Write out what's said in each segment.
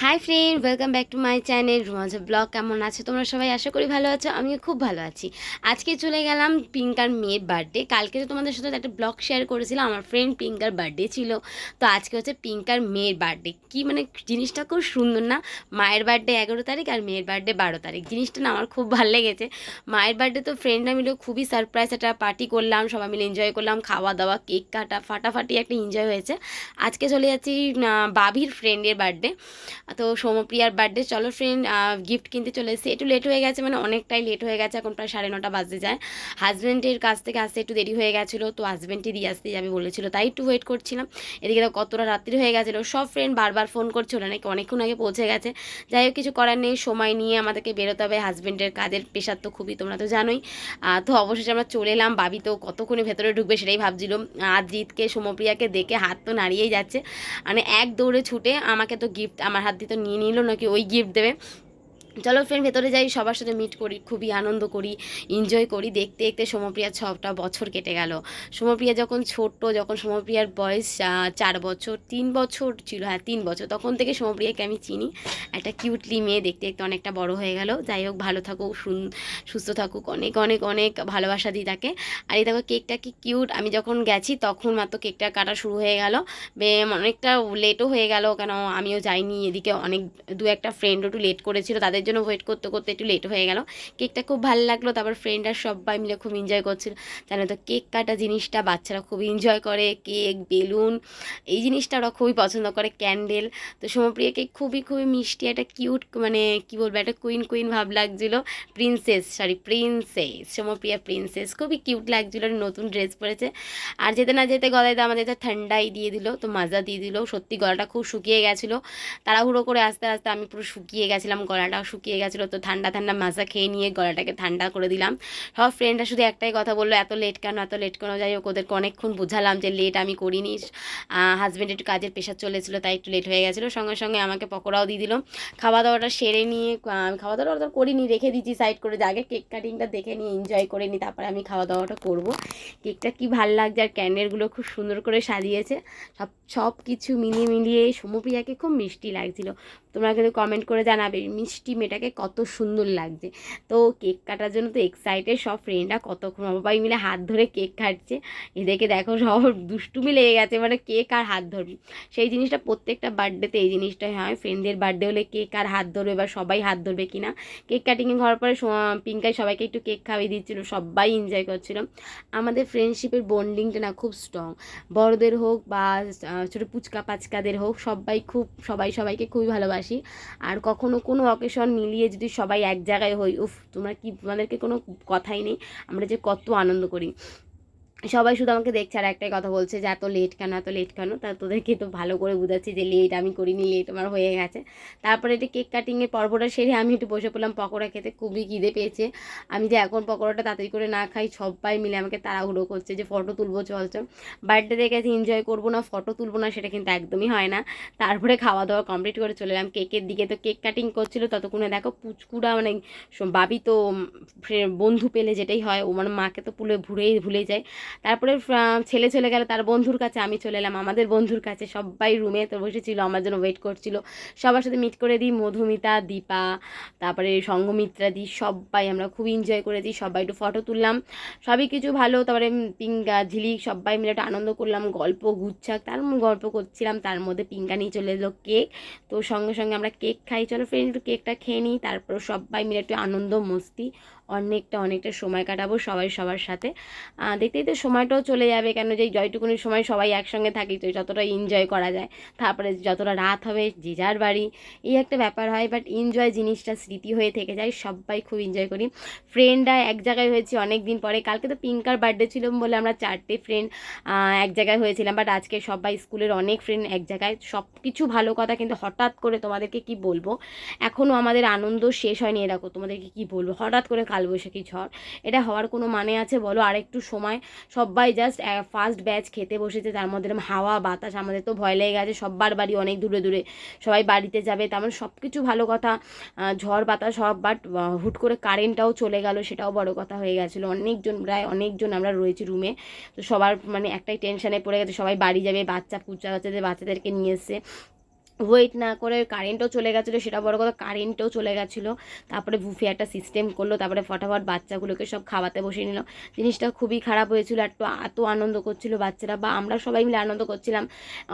Hi friend, welcome back to my channel Rumaj blog. কেমন আছে? তোমরা সবাই আশা করি ভালো আছো, আমিও খুব ভালো আছি। আজকে চলে গেলাম পিঙ্কার মেয়ের বার্থডে। কালকে তো তোমাদের সাথে একটা ব্লগ শেয়ার করেছিলাম, আমার ফ্রেন্ড পিঙ্কার বার্থডে ছিল। তো আজকে হচ্ছে পিঙ্কার মেয়ের বার্থডে। কি মানে জিনিসটা খুব সুন্দর না? মায়ের বার্থডে এগারো তারিখ আর মেয়ের বার্থডে বারো তারিখ। জিনিসটা না আমার খুব ভালো লেগেছে। মায়ের বার্থডে তো ফ্রেন্ডরা মিলে খুবই সারপ্রাইজ একটা পার্টি করলাম, সবাই মিলে এনজয় করলাম খাওয়া দাওয়া কেক কাটা, ফাটাফাটি একটা এনজয় হয়েছে। আজকে চলে যাচ্ছি বাবির ফ্রেন্ডের বার্থডে। তো সোমপ্রিয়ার বার্থডে চলো ফ্রেন্ড গিফট কিনতে চলে এসেছি। একটু লেট হয়ে গেছে মানে অনেকটাই লেট হয়ে গেছে, এখন প্রায় সাড়ে নটা বাজতে যায়। হাজব্যান্ডের কাছ থেকে আসতে একটু দেরি হয়ে গেছিল, তো হাজব্যান্ডই দিয়ে আসতে যাবে বলেছিল, তাই একটু ওয়েট করছিলাম। এদিকে তো কতটা রাত্রি হয়ে গেছিল, সব ফ্রেন্ড বারবার ফোন করছে ওরা নাকি অনেকক্ষণ আগে পৌঁছে গেছে। যাই হোক, কিছু করার নেই, সময় নিয়ে আমাদেরকে বেরোতে হবে। হাজব্যান্ডের কাজের পেশার তো খুবই, তোমরা তো জানোই। তো অবশেষে আমরা চলে এলাম, বাবি তো কতক্ষণে ভেতরে ঢুকবে সেটাই ভাবছিল। আদ্রিতকে সোমপ্রিয়াকে দেখে হাত তো নাড়িয়েই যাচ্ছে। মানে এক দৌড়ে ছুটে আমাকে তো গিফট আমার হাত দিয়ে তো নিয়ে নিল নাকি ওই গিফট দেবে? চলো ফ্রেন্ড ভেতরে যাই, সবার সাথে মিট করি, খুবই আনন্দ করি এনজয় করি। দেখতে দেখতে সমপ্রিয়ার ছটা বছর কেটে গেল। সমপ্রিয়া যখন ছোট্ট যখন সমপ্রিয়ার বয়স চার বছর, তিন বছর ছিল হ্যাঁ তিন বছর, তখন থেকে সমপ্রিয়াকে আমি চিনি। একটা কিউটলি মেয়ে, দেখতে দেখতে অনেকটা বড় হয়ে গেল। যাই হোক, ভালো থাকুক সুস্থ থাকুক, অনেক অনেক অনেক ভালোবাসা দিই তাকে। আর এই দেখো কেকটা কি কিউট আমি যখন গেছি, তখন মাত্র কেকটা কাটা শুরু হয়ে গেল। বে- অনেকটা লেটও হয়ে গেল, কেন আমিও যাইনি, এদিকে অনেক, দু একটা ফ্রেন্ডও একটু লেট করেছিল, তাদের জন্য ওয়েট করতে করতে একটু লেট হয়ে গেল। কেকটা খুব ভালো লাগল, তারপর ফ্রেন্ডরা সবাই মিলে খুব এনজয় করছিল। জানো তো কেক কাটা জিনিসটা বাচ্চারা খুব এনজয় করে কেক বেলুন, এই জিনিসটা ওরা খুবই পছন্দ করে ক্যান্ডেল তো সমপ্রিয়াকে খুবই খুবই মিষ্টি একটা কিউট মানে কি বলব, একটা কুইন কুইন ভাব লাগছিল। Princess sorry princess Sampriya princess খুবই কিউট লাগছিল নতুন ড্রেস পরেছে। আর যেতে না যেতে গলায় আমাদের তো ঠান্ডাই দিয়ে দিল, তো মাজা দিয়ে দিল। সত্যি গলাটা খুব শুকিয়ে গেছিল। তাড়াহুড়ো করে আস্তে আস্তে আমি পুরো শুকিয়ে গেছিলাম গলাটা শুকিয়ে গেছিল, তো ঠান্ডা ঠান্ডা মাজা খেয়ে নিয়ে গলাটাকে ঠান্ডা করে দিলাম। সব ফ্রেন্ডরা শুধু একটাই কথা বলল, এত লেট কেন, এত লেট কেন? যাই হোক, ওদেরকে অনেকক্ষণ বুঝালাম যে লেট আমি করিনি। হাজব্যান্ড একটু কাজের প্রেশার চলেছিলো, তাই একটু লেট হয়ে গেছিল। সঙ্গে সঙ্গে আমাকে পকোড়াও দিয়ে দিল। খাওয়া দাওয়াটা সেরে নিয়ে আমি খাওয়া দাওয়াটা তো করিনি, রেখে দিচ্ছি সাইড করে যে আগে কেক কাটিংটা দেখে নিয়ে এনজয় করে নিই, তারপরে আমি খাওয়া দাওয়াটা করব। কেকটা কি ভালো লাগছে আর ক্যান্ডেলগুলো খুব সুন্দর করে সাজিয়েছে। সব সব কিছু মিলিয়ে মিলিয়ে সমপ্রিয়াকে খুব মিষ্টি লাগছিল। তোমরা কিন্তু কমেন্ট করে জানাবে, মিষ্টি মেয়েটাকে কত সুন্দর লাগছে। তো কেক কাটার জন্য তো এক্সাইটেড সব ফ্রেন্ডরা কতক্ষণ সবাই মিলে হাত ধরে কেক কাটছে। এদেরকে দেখো সব দুষ্টুমি লেগে গেছে মানে কেক আর হাত ধরবি। সেই জিনিসটা প্রত্যেকটা বার্থডেতে এই জিনিসটাই হয়। ফ্রেন্ডদের বার্থডে হলে কেক আর হাত ধরবে বা সবাই হাত ধরবে কি না কেক কাটিংয়ে ঘর পরে পিঙ্কাই সবাইকে একটু কেক খাওয়িয়ে দিচ্ছিল, সবাই এনজয় করছিল। আমাদের ফ্রেন্ডশিপের বন্ডিংটা না খুব স্ট্রং বড়দের হোক বা ছোটো পুচকা পাচকাদের হোক, সবাই খুব, সবাই সবাইকে খুবই ভালোবাসি। আর কখনো কোনো অকেশন মিলিয়ে যদি সবাই এক জায়গায় হই, উফ, তোমার কি, তোমাদেরকে কোনো কথাই নেই। আমরা যে কত আনন্দ করি। সবাই শুধু আমাকে দেখছে আর একটাই কথা বলছে যে, এত লেট কেন, এত লেট কেন? তা তোদেরকে তো ভালো করে বুঝাচ্ছি যে লেট আমি করিনি লেট আমার হয়ে গেছে। তারপরে এটা কেক কাটিংয়ের পর্বটা সেরে আমি একটু বসে পড়লাম, পকোড়া খেতে খুবই খিদে পেয়েছে। আমি যে এখন পকোড়াটা তাড়াতাড়ি করে না খাই, সবাই মিলে আমাকে তাড়াহুড়ো করছে যে ফটো তুলবো, চল চল। বার্থডে দেখে এনজয় করব না ফটো তুলবো না, সেটা কিন্তু একদমই হয় না। তারপরে খাওয়া দাওয়া কমপ্লিট করে চলে এলাম। কেকের দিকে তো কেক কাটিং করছিল, ততক্ষণে দেখো পুচকুড়া মানে বাবি তো বন্ধু পেলে যেটাই হয়, ও মানে মাকে তো পুলে ভুলেই ভুলে যায়। তারপরে ছেলে চলে গেল, তার বন্ধুর কাছে আমি চলে এলাম, আমাদের বন্ধুর কাছে। সবাই রুমে তো বসেছিল, আমার জন্য ওয়েট করছিল। সবার সাথে মিট করে দিই, মধুমিতা, দীপা, তারপরে সঙ্গমিত্রা দি, সবাই আমরা খুব এনজয় করেছি, সবাই একটু ফটো তুললাম। সবই কিছু ভালো, তারপরে পিঙ্গা, ঝিলিক, সবাই মিলে একটু আনন্দ করলাম, গল্প গুচ্ছাক, তার গল্প করছিলাম, তার মধ্যে পিঙ্গা নিয়ে চলে এলো কেক তো সঙ্গে সঙ্গে আমরা কেক খাই, চলো ফ্রেন্ড একটু কেকটা খেয়ে নিই, তারপর সবাই মিলে একটু আনন্দ, মস্তি অনেকটা অনেকটা সময় কাটাবো সবাই সবার সাথে। আহ, দেখতে দেখতে সময়টাও চলে যাবে কেন যে জয়টুকুনির সময় সবাই একসঙ্গে থাকি তো যতটা এনজয় করা যায়। তারপরে যতটা রাত হবে যে যার বাড়ি এই একটা ব্যাপার হয় বাট এনজয় জিনিসটা স্মৃতি হয়ে থেকে যায় সবাই খুব এনজয় করি। ফ্রেন্ডরা এক জায়গায় হয়েছি অনেক দিন পরে কালকে তো পিঙ্কার বার্থডে ছিল বলে আমরা চারটে ফ্রেন্ড এক জায়গায় হয়েছিলাম বাট আজকে সবাই স্কুলের অনেক ফ্রেন্ড এক জায়গায়। সব কিছু ভালো কথা কিন্তু হঠাৎ করে তোমাদেরকে কি বলব? এখনও আমাদের আনন্দ শেষ হয়নি এরকম তোমাদেরকে কি বলব? হঠাৎ করে কালবৈশাখী ঝড়। এটা হওয়ার কোনো মানে আছে বলো? আরেকটু সময়। সবাই জাস্ট ফার্স্ট ব্যাচ খেতে বসেছে। তার মধ্যে হাওয়া, বাতাস, আমাদের তো ভয় লেগে গেছে। সবার বাড়ি অনেক দূরে দূরে। সবাই বাড়িতে যাবে। তার মানে সব কিছু ভালো কথা। ঝড়, বাতাস সব বাট হুট করে কারেন্টটাও চলে গেল। সেটাও বড় কথা হয়ে গেছিল। অনেকজন, প্রায় অনেকজন আমরা রয়েছি রুমে তো সবার মানে একটাই টেনশানে পড়ে গেছে। সবাই বাড়ি যাবে। বাচ্চা পুচা বাচ্চাদের, বাচ্চাদেরকে নিয়ে এসছে। ওয়েট না করে কারেন্টও চলে গেছিল, সেটা বড় কথা কারেন্টও চলে গেছিল। তারপরে বুফে একটা সিস্টেম করল, তারপরে ফটাফট বাচ্চাগুলোকে সব খাওয়াতে বসিয়ে নিল। জিনিসটা খুবই খারাপ হয়েছিল একটু এত আনন্দ করছিল বাচ্চারা, বা আমরা সবাই মিলে আনন্দ করছিলাম।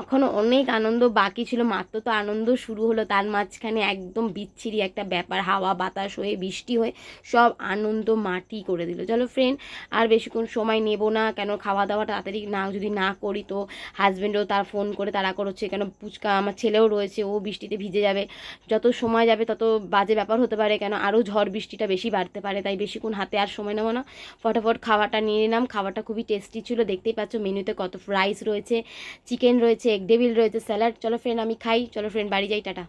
এখনও অনেক আনন্দ বাকি ছিল, মাত্র তো আনন্দ শুরু হলো, তার মাঝখানে একদম বিচ্ছিরি একটা ব্যাপার, হাওয়া, বাতাস হয়ে, বৃষ্টি হয়ে, সব আনন্দ মাটি করে দিল। চলো ফ্রেন্ড আর বেশিক্ষণ সময় নেব না, কেন খাওয়া দাওয়া তাড়াতাড়ি না, যদি না করি তো হাজব্যান্ডও তার ফোন করে তারা করছে, কেন পুচকা, আমার ছেলেও রয়েছে, ও বৃষ্টিতে ভিজে যাবে। যত সময় যাবে তত বাজে ব্যাপার হতে পারে, কেন আরও ঝড় বৃষ্টিটা বেশি বাড়তে পারে, তাই বেশিক্ষণ হাতে আর সময় নেব না। ফটাফট খাওয়াটা নিয়ে নিলাম, খাওয়াটা খুবই টেস্টি ছিল, দেখতেই পাচ্ছ মেনুতে কত রাইস রয়েছে চিকেন রয়েছে এগ ডেভিল রয়েছে স্যালাড চলো ফ্রেন্ড আমি খাই, চলো ফ্রেন্ড বাড়ি যাই, টাটা।